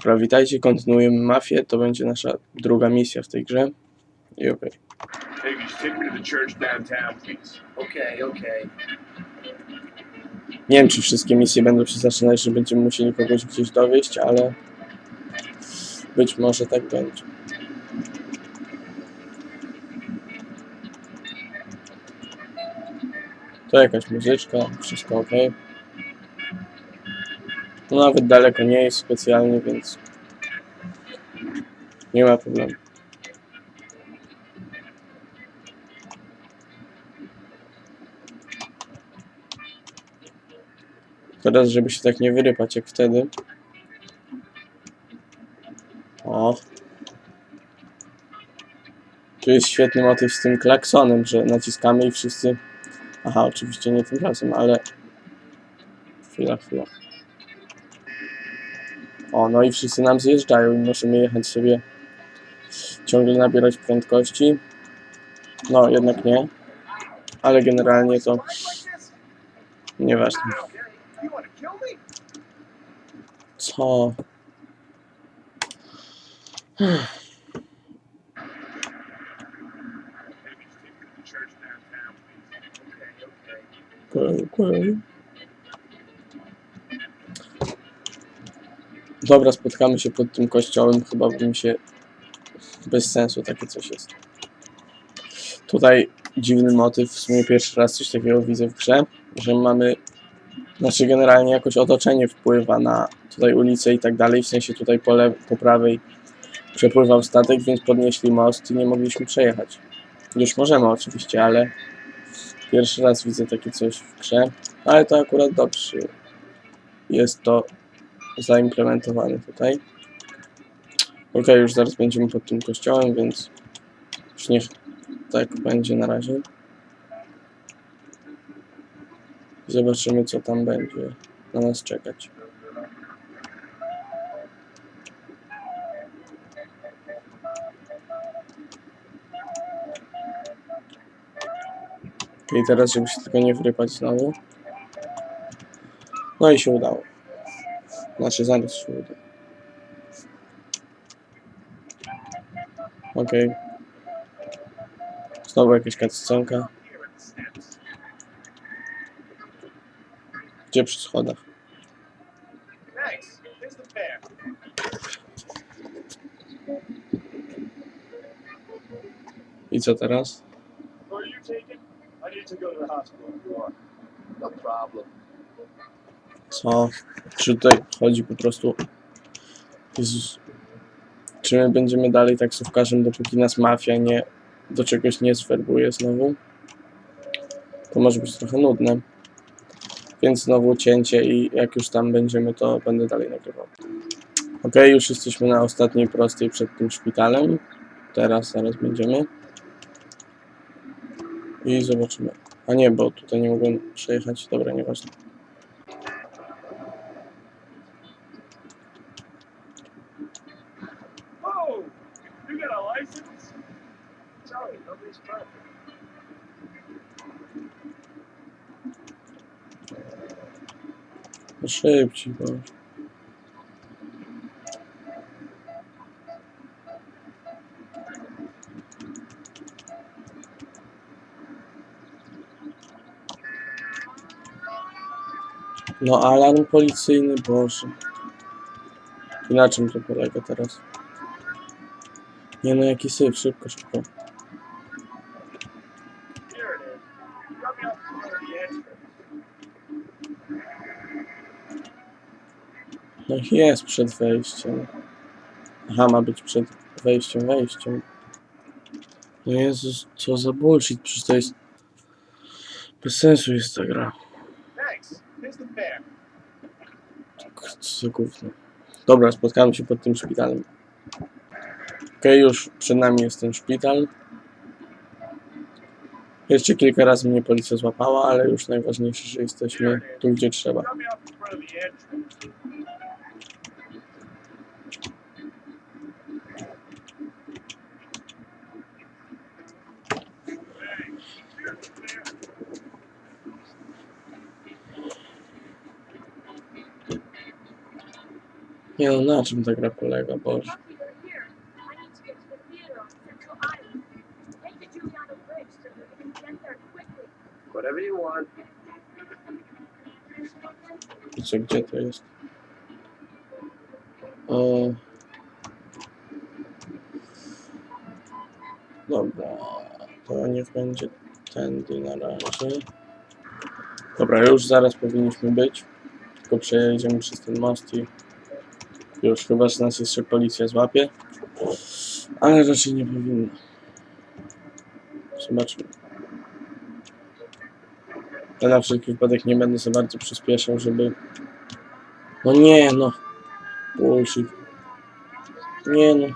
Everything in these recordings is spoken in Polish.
Dobra, witajcie, kontynuujemy mafię, to będzie nasza druga misja w tej grze. I okej. Higgies, take me to the church downtown, please. Okay, okay. Nie wiem, czy wszystkie misje będą się zaczynać, że będziemy musieli kogoś gdzieś dowieść, ale być może tak będzie. To jakaś muzyczka, wszystko ok. No nawet daleko nie jest specjalnie, więc nie ma problemu. Teraz, żeby się tak nie wyrypać jak wtedy. O. Tu jest świetny motyw z tym klaksonem, że naciskamy i wszyscy... Aha, oczywiście nie tym razem, ale... Chwila, chwila. O, no i wszyscy nam zjeżdżają i możemy jechać sobie ciągle nabierać prędkości. No, jednak nie. Ale generalnie to nieważne. Co? Please. Okay, okay. Okej, okej. Dobra, spotkamy się pod tym kościołem. Chyba by mi się bez sensu takie coś jest. Tutaj dziwny motyw. W sumie pierwszy raz coś takiego widzę w grze, że mamy. Znaczy, generalnie jakoś otoczenie wpływa na tutaj ulicę i tak dalej. W sensie tutaj po, lew- po prawej przepływał statek, więc podnieśli most i nie mogliśmy przejechać. Już możemy oczywiście, ale Pierwszy raz widzę takie coś w grze, ale to akurat dobrze jest to zaimplementowane tutaj. Ok, już zaraz będziemy pod tym kościołem, więc już niech tak będzie na razie. Zobaczymy, co tam będzie na nas czekać. I teraz, żeby się tylko nie wrypać znowu. No i się udało. Znaczy, zaraz się. Okej. Znowu jakaś steps. Gdzie przy schodach? I co teraz? Co? Czy tutaj chodzi po prostu... Jezus. Czy my będziemy dalej taksówkarzem, dopóki nas mafia nie... do czegoś nie zwerbuje znowu? To może być trochę nudne. Więc znowu cięcie i jak już tam będziemy, to będę dalej nagrywał. Ok, już jesteśmy na ostatniej prostej przed tym szpitalem. Teraz, zaraz będziemy. I zobaczymy. A nie, bo tutaj nie mogłem przejechać. Dobra, nieważne. Szybciej, bo... No alarm policyjny, Boże. I na czym to polega teraz? Nie no, jaki syf, szybko, szybko. Jest przed wejściem. Aha, ma być przed wejściem, wejściem. No Jezus, co za bullshit, przecież to jest... Bez sensu jest ta gra. Co za gówno. Dobra, spotkamy się pod tym szpitalem. Okej, już przed nami jest ten szpital. Jeszcze kilka razy mnie policja złapała, ale już najważniejsze, że jesteśmy tu, gdzie trzeba. Drop me off in front of the entrance. Thanks. Here's the fare. Nie no, na czym ta gra polega, Boże. Whatever you want. Co, gdzie to jest? O. Dobra, to niech będzie tędy na razie. Dobra, już zaraz powinniśmy być. Tylko przejedziemy przez ten most i już chyba, że nas jeszcze policja złapie. Ale raczej nie powinna. Zobaczmy. Ja na wszelki wypadek nie będę za bardzo przyspieszał, żeby... No nie no. Bullshit. Nie no.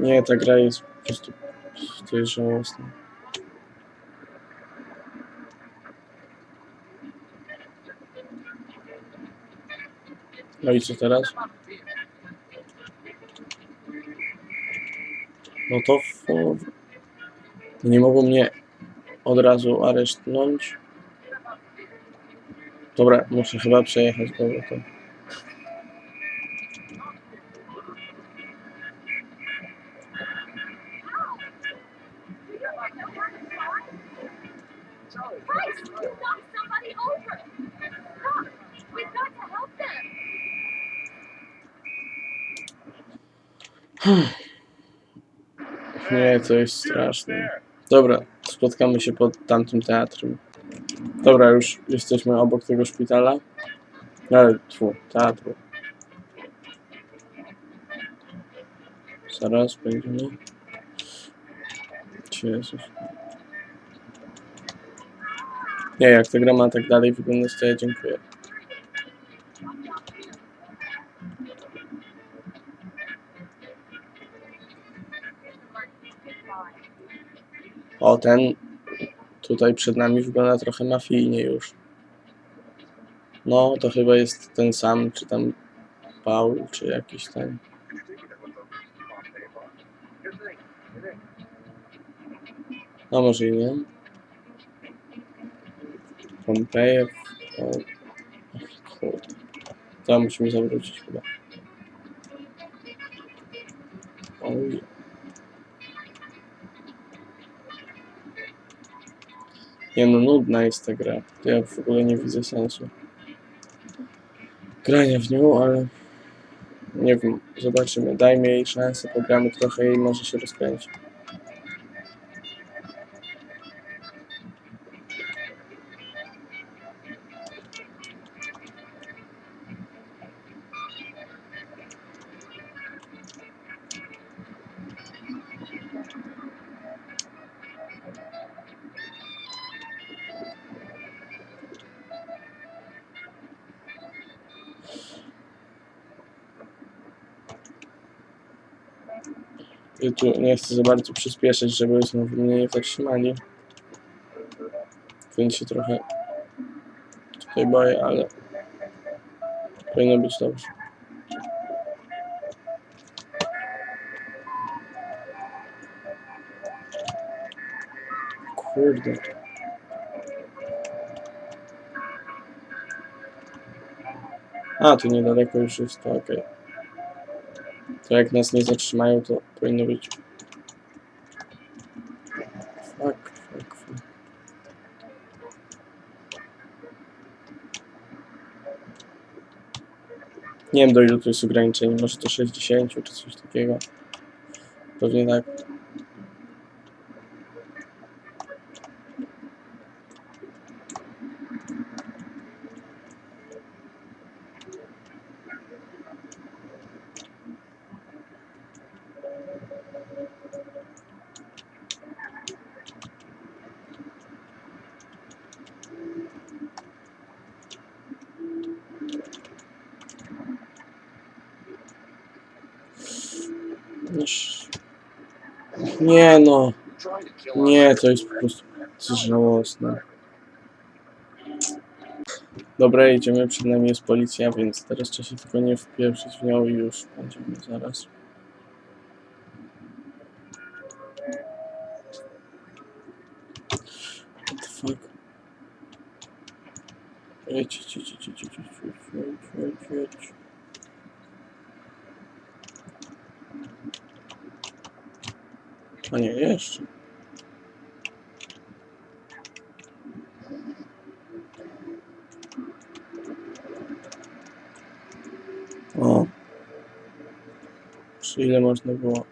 Nie, ta gra jest po prostu... To jest żałosne. No i co teraz? No to. Nie mogą mnie od razu aresztnąć. Dobra, muszę chyba przejechać dobra to. To jest straszne. Dobra, spotkamy się pod tamtym teatrem. Dobra, już jesteśmy obok tego szpitala. Ale, tfu, teatru. Zaraz będziemy. Jezus. Nie, jak ta gra ma tak dalej wyglądać, to ja dziękuję. O, ten tutaj przed nami wygląda trochę mafijnie już. No, to chyba jest ten sam, czy tam Paul, czy jakiś ten. No, może i nie. Pompejew. O. To musimy zawrócić chyba. Nie no, nudna jest ta gra. Ja w ogóle nie widzę sensu grania w nią, ale nie wiem, zobaczymy. Dajmy jej szansę, pogramy trochę i może się rozkręci. Tu nie chcę za bardzo przyspieszyć, żeby znowu mnie nie zatrzymali. Więc się trochę tutaj boję, ale powinno być dobrze. Kurde. A, tu niedaleko już jest okej. To jak nas nie zatrzymają, to powinno być. Fuck, fuck, fuck. Nie wiem do ilu to jest ograniczenie, może do 60 czy coś takiego. Pewnie tak. Noż- Nie no, nie, to jest po prostu żałosne. Dobra, idziemy, przed nami jest policja, więc teraz trzeba się tylko nie wpieprzyć w nią i już będziemy zaraz. What the fuck? Jedź, jedź, jedź, jedź, jedź, A nie, jeszcze. O. Czy ile można było?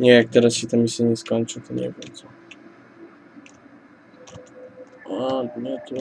Nie, jak teraz się ta misja nie skończy, to nie wiem co. O, nie tu.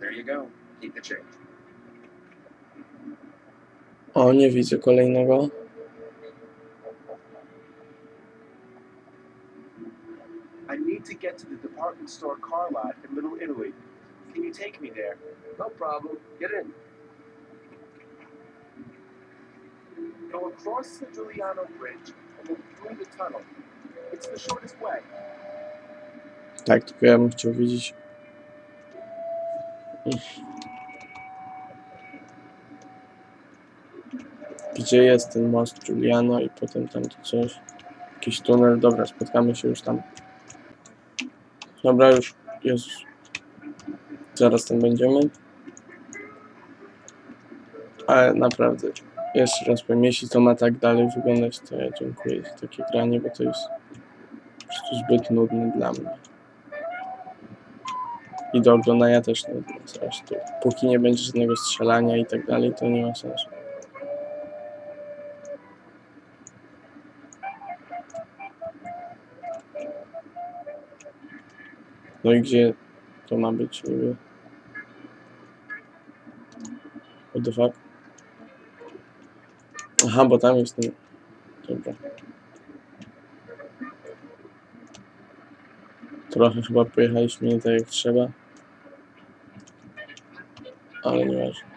There you go. Keep the change. O, nie widzę kolejnego. I need to get to the department store car lot in Little Italy. Can you take me there? No problem. Get in. Go across the Giuliano Bridge and then through the tunnel. It's the shortest way. Tak, tylko ja bym chciał widzieć. Gdzie jest ten most Giuliano i potem tam to coś. Jakiś tunel. Dobra, spotkamy się już tam. Dobra, już. Jezus. Zaraz tam będziemy. Ale naprawdę, jeszcze raz powiem, jeśli to ma tak dalej wyglądać, to ja dziękuję za takie granie, bo to jest po prostu zbyt nudne dla mnie. I do oglądania też nudne zresztą. Póki nie będzie żadnego strzelania i tak dalej, to nie ma sensu. No i gdzie to ma być niby? What the fuck? Aha, bo tam jest ten... Dobra. Trochę chyba pojechaliśmy nie tak jak trzeba. Ale nieważne.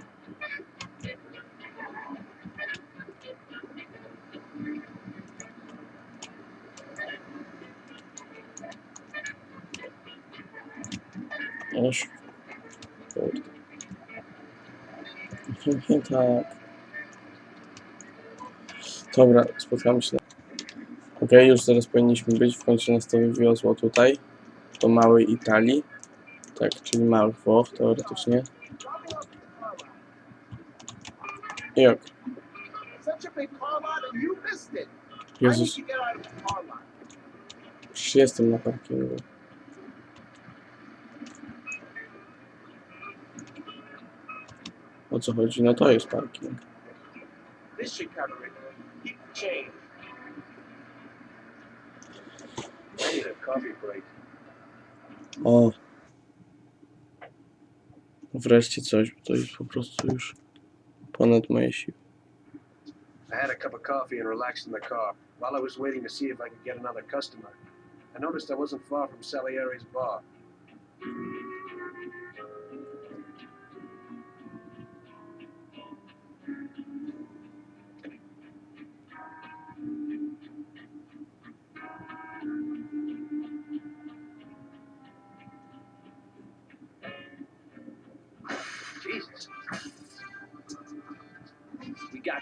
Nie tak. Dobra, spotkamy się. Ok, już zaraz powinniśmy być. W końcu nas to wywiozło tutaj. Do małej Italii. Tak, czyli małych Włoch teoretycznie. Jak? Jezus. Przecież jestem na parkingu. O co chodzi? No to jest parking. O. Wreszcie coś, bo to jest po prostu już ponad moje siły. I had a cup of coffee and relaxed in the car. While I was waiting to see if I could get another customer, I noticed I wasn't far from Salieri's bar.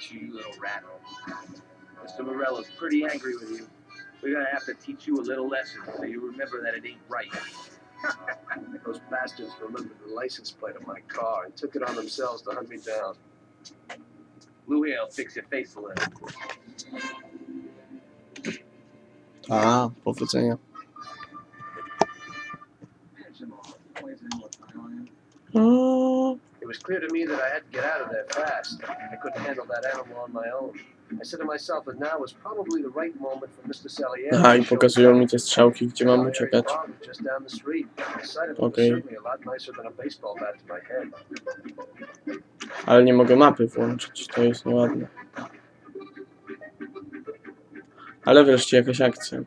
Got you, you little rat. Mr. Morello's pretty angry with you. We're gonna have to teach you a little lesson so you remember that it ain't right. Those bastards remembered the license plate of my car and took it on themselves to hunt me down. Blue Hill, fix your face a little. A, powodzenia. Was clear to me that I had to get out of there fast. I couldn't handle that animal on my own. I said to myself that now was probably the right moment for Mr. Salieri. Aha, i pokazują mi te strzałki, gdzie mam uciekać. it Okay. was certainly a lot nicer than a baseball bat to my head. Ale nie mogę mapy włączyć, to jest nieładne. Ale wreszcie jakaś akcja.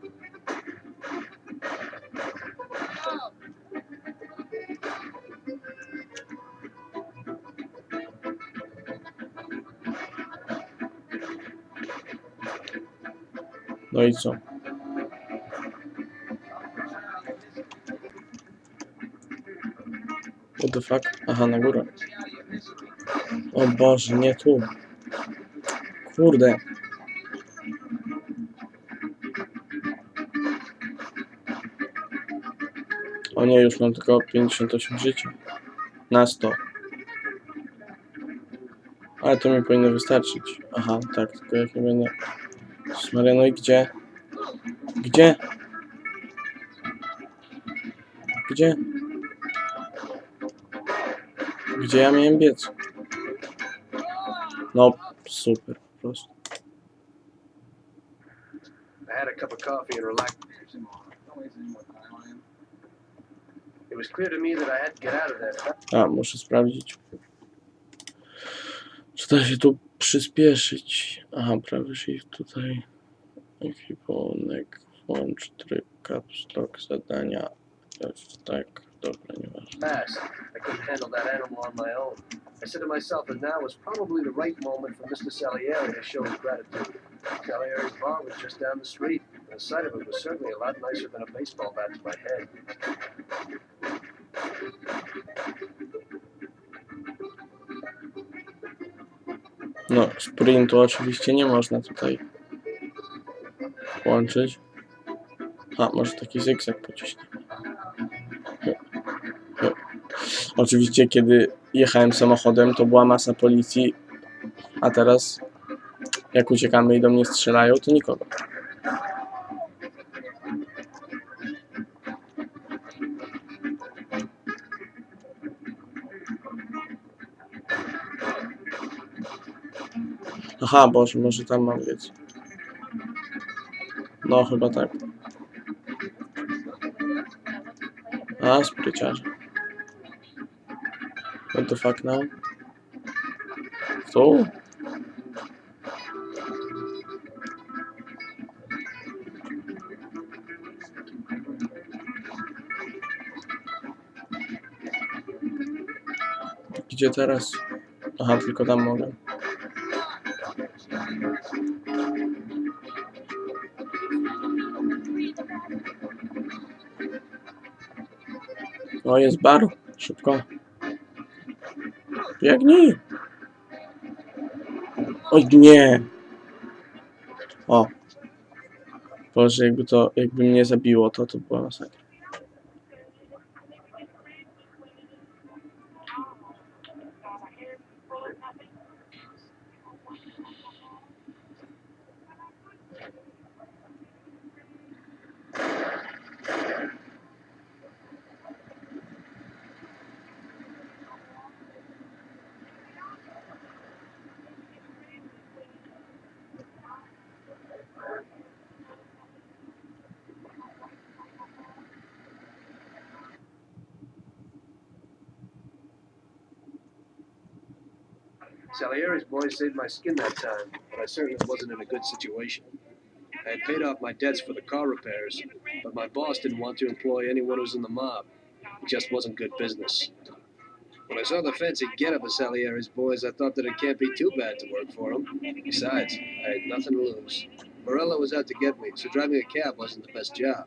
Co? What the fuck? Aha, na górę. O Boże, nie tu. Kurde. O nie, już mam tylko 58 życia. Na 100. Ale to mi powinno wystarczyć. Aha, tak, tylko jak nie będę... Maria, no i gdzie? Gdzie? Gdzie? Gdzie ja miałem biec? No, super, po prostu. I had a cup of coffee and relaxed. It was clear to me that I had to get out of there. A, muszę sprawdzić. Czy da się tu przyspieszyć? Aha, prawy shift tutaj. Ekwipunek, włącz tryb, caps lock, zadania. Tak, dobra, nieważne. I couldn't handle that animal on my own. I said to myself that now was probably the right moment for Mr. Salieri to show his gratitude. Salieri's bar was just down the street, and the sight of it was certainly a lot nicer than a baseball bat to my head. No, sprintu oczywiście nie można tutaj włączyć. A, może taki zygzak hy. Oczywiście, kiedy jechałem samochodem, to była masa policji, a teraz, jak uciekamy i do mnie strzelają, to nikogo. Aha, Boże, może tam mam biec. No, chyba tak. A, spryciarze. What the fuck now? Tu? Gdzie teraz? Aha, tylko tam mogę. O, jest bar. Szybko. Biegnij. Oj, nie. O. Boże, jakby to, jakby mnie zabiło, to to była masakra. Salieri's boys saved my skin that time, but I certainly wasn't in a good situation. I had paid off my debts for the car repairs, but my boss didn't want to employ anyone who was in the mob. It just wasn't good business. When I saw the fancy getup of Salieri's boys, I thought that it can't be too bad to work for them. Besides, I had nothing to lose. Morella was out to get me, so driving a cab wasn't the best job.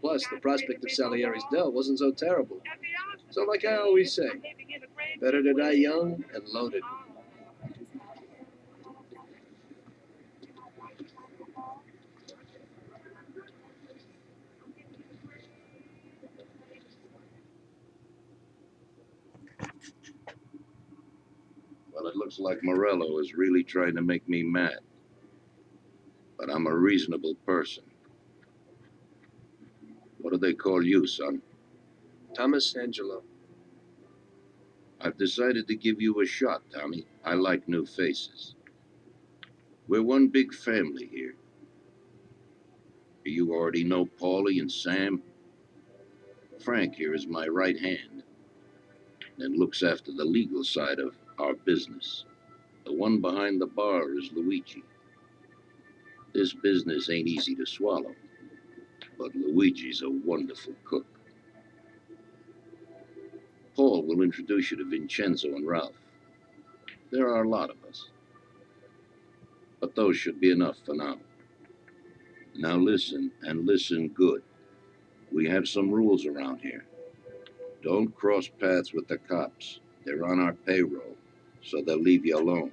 Plus, the prospect of Salieri's dough wasn't so terrible. So, like I always say, better to die young and loaded. It looks like Morello is really trying to make me mad. But I'm a reasonable person. What do they call you, son? Thomas Angelo. I've decided to give you a shot, Tommy. I like new faces. We're one big family here. Do You already know Paulie and Sam. Frank here is my right hand and looks after the legal side of our business. The one behind the bar is Luigi. This business ain't easy to swallow, but Luigi's a wonderful cook. Paul will introduce you to Vincenzo and Ralph. There are a lot of us. But those should be enough for now. Now listen, and listen good. We have some rules around here. Don't cross paths with the cops. They're on our payroll, so they'll leave you alone.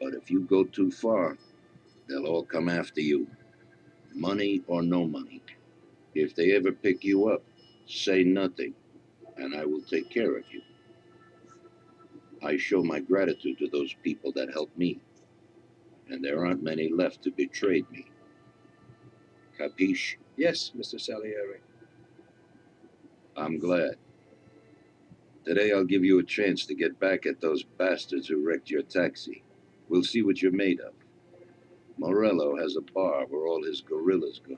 But if you go too far, they'll all come after you. Money or no money. If they ever pick you up, say nothing, and I will take care of you. I show my gratitude to those people that helped me, and there aren't many left to betrayed me. Capiche? Yes, Mr. Salieri. I'm glad. Today I'll give you a chance to get back at those bastards who wrecked your taxi. We'll see what you're made of. Morello has a bar where all his gorillas go.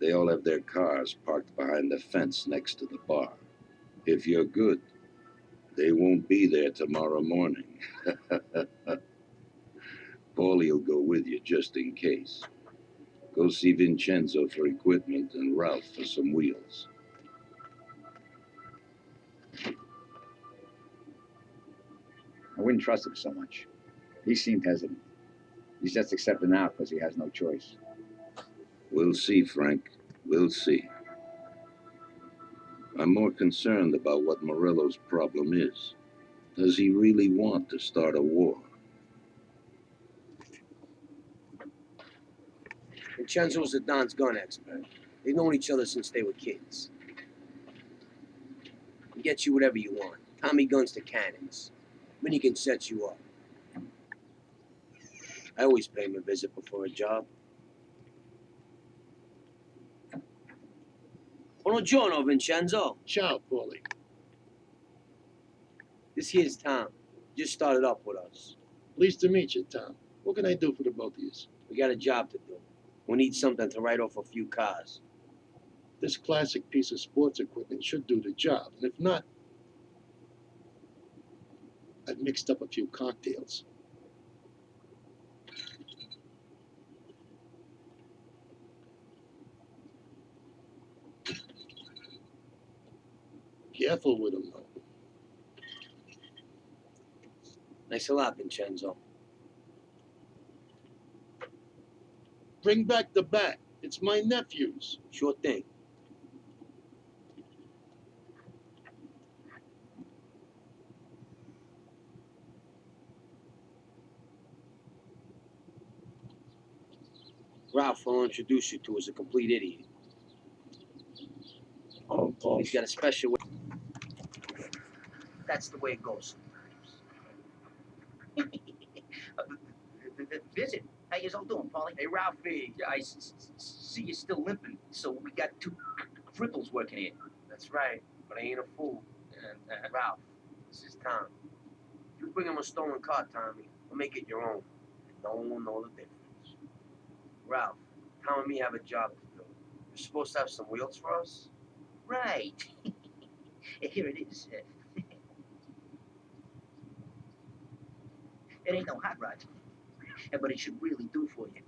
They all have their cars parked behind the fence next to the bar. If you're good, they won't be there tomorrow morning. Paulie'll go with you just in case. Go see Vincenzo for equipment and Ralph for some wheels. I wouldn't trust him so much. He seemed hesitant. He's just accepting out because he has no choice. We'll see, Frank. We'll see. I'm more concerned about what Morello's problem is. Does he really want to start a war? Vincenzo's a Don's gun expert. They've known each other since they were kids. He gets you whatever you want. Tommy guns to cannons. Then he can set you up. I always pay him a visit before a job. Buongiorno, Vincenzo. Ciao, Paulie. This here's Tom. Just started up with us. Pleased to meet you, Tom. What can I do for the both of you? We got a job to do. We need something to write off a few cars. This classic piece of sports equipment should do the job, and if not, I've mixed up a few cocktails. Careful with them, though. Thanks a lot, Vincenzo. Bring back the bat. It's my nephew's. Sure thing. Ralph will introduce you to as a complete idiot. Oh, O He's got a special way. That's the way it goes sometimes. Visit. How you all doing, Polly? Hey, Ralphie, I see you're still limping, so we got two cripples working here. That's right, but I ain't a fool. And, uh, Ralph, this is Tom. You bring him a stolen car, Tommy, we'll make it your own. And no one will know the difference. Ralph, Tom and me have a job to do. You're supposed to have some wheels for us? right. here it is. it ain't no hot rod, but it should really do for you.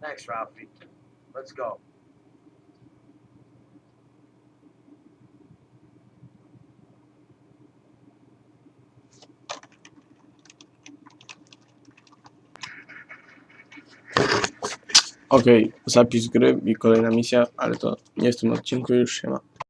Thanks, Ralphie. Let's go. Okej, zapis gry i kolejna misja, ale to nie w tym odcinku już się ma.